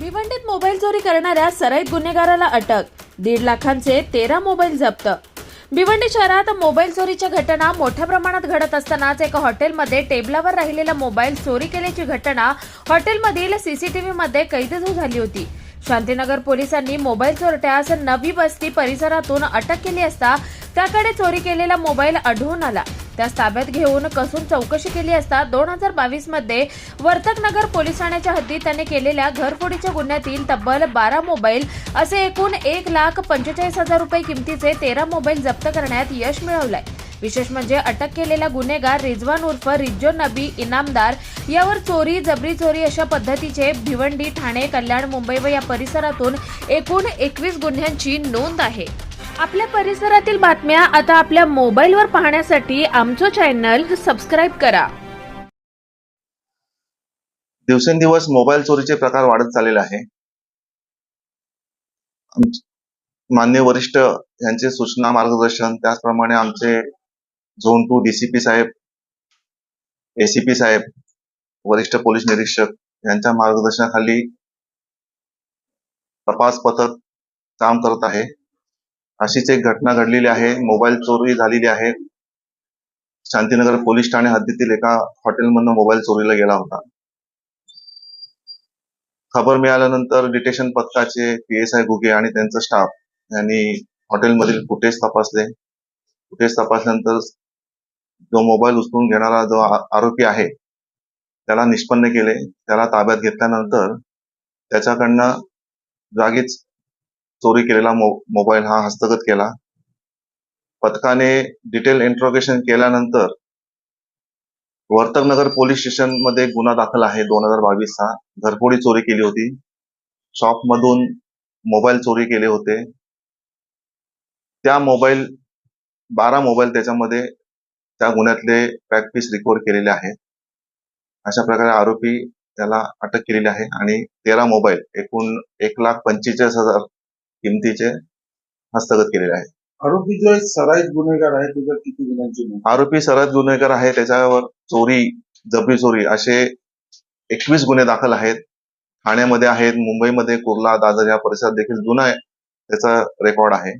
भिवंडीत mobile चोरी करणाऱ्या सराईत गुन्हेगाराला अटक. दीड लाखांचे तेरा मोबाईल जप्त. भिवंडी शहरात मोबाईल चोरीच्या घटना मोठ्या प्रमाणात घडत असतानाच एका हॉटेलमध्ये टेबलावर राहिलेला मोबाईल चोरी केल्याची घटना हॉटेलमधील सीसीटीव्हीमध्ये कैद झाली होती. शांतीनगर पोलिसांनी मोबाईल चोरट्यास नवी बस्ती परिसरातून अटक केली असता त्याकडे चोरी केलेला मोबाईल आढळून आला. त्यास ताब्यात घेऊन कसून चौकशी केली असता दोन हजार बावीसमध्ये वर्तकनगर पोलीस ठाण्याच्या हद्दीत त्याने केलेल्या घरफोडीच्या गुन्ह्यातील तब्बल बारा मोबाईल असे एकूण एक लाख पंचेचाळीस हजार रुपये किमतीचे तेरा मोबाईल जप्त करण्यात यश मिळवलंय. विशेष म्हणजे अटक केलेला गुन्हेगार रिजवान उर्फ रिज्जो नबी इनामदार यावर चोरी जबरी चोरी अशा पद्धतीचे भिवंडी ठाणे कल्याण मुंबई व या परिसरातून एकूण एकवीस गुन्ह्यांची नोंद आहे. आपल्या परिसरातील बातम्या आता आपल्या मोबाईलवर पाहण्यासाठी आमचं चॅनल सबस्क्राईब करा. दिवसेंदिवस मोबाईल चोरीचे प्रकार वाढत चाललेले आहे. मान्य वरिष्ठ यांचे सूचना मार्गदर्शन त्याचप्रमाणे आमचे झोन टू डीसीपी साहेब एसीपी साहेब वरिष्ठ पोलीस निरीक्षक यांच्या मार्गदर्शनाखाली तपास पथक काम करत आहे. अशीच एक घटना घडलेली आहे. मोबाईल चोरी झालेली आहे. शांतीनगर पोलीस ठाणे हद्दीतील एका हॉटेलमधनं मोबाईल चोरीला गेला होता. खबर मिळाल्यानंतर डिटेक्शन पथकाचे पी एस आय गुगे आणि त्यांचा स्टाफ यांनी हॉटेलमधील फुटेज तपासले. फुटेज तपासल्यानंतर जो मोबाईल उचलून घेणारा जो आरोपी आहे त्याला निष्पन्न केले. त्याला ताब्यात घेतल्यानंतर त्याच्याकडनं जागीच चोरी केलेला मो मोबाईल हा हस्तगत केला. पथकाने डिटेल इंट्रोगेशन केल्यानंतर वर्तकनगर पोलीस स्टेशनमध्ये गुन्हा दाखल आहे दोन हजार बावीसचा घरफोडी चोरी केली होती. शॉप मधून मोबाईल चोरी केले होते. त्या मोबाईल बारा मोबाईल त्याच्यामध्ये त्या गुन्ह्यातले पॅक पीस रिकवर केलेले आहेत. अशा प्रकारे आरोपी त्याला अटक केलेली आहे आणि तेरा मोबाईल एकूण एक लाख पंचेचाळीस हजार किमतीचे हस्तगत केलेले आहेत. आरोपी जो एक सराईत गुन्हेगार आहे त्याच्यात किती गुन्ह्यांची नोंद? आरोपी सरहद गुन्हेगार आहे त्याच्यावर चोरी जबरी चोरी असे एकवीस गुन्हे दाखल आहेत. ठाण्यामध्ये आहेत मुंबईमध्ये कुर्ला दादर या परिसरात देखील जुना त्याचा रेकॉर्ड आहे.